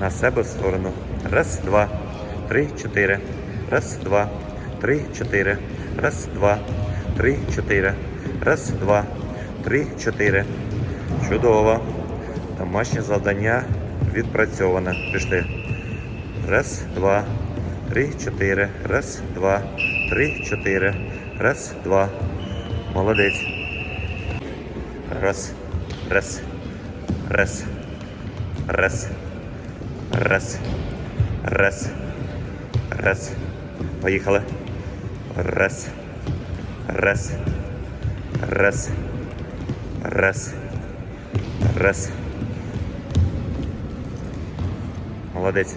на себе в сторону. Раз, два, три, чотири. Раз, два, три, чотири. Раз, два, три, чотири. Раз, два, три, чотири. Чудово. Домашнє завдання відпрацьоване. Пішли. Раз, два, три, чотири. Раз, два, три, чотири. Раз, два. Молодець. Раз, раз, раз, раз, раз, раз, раз. Поїхали. Раз, раз, раз, раз, раз. Молодець.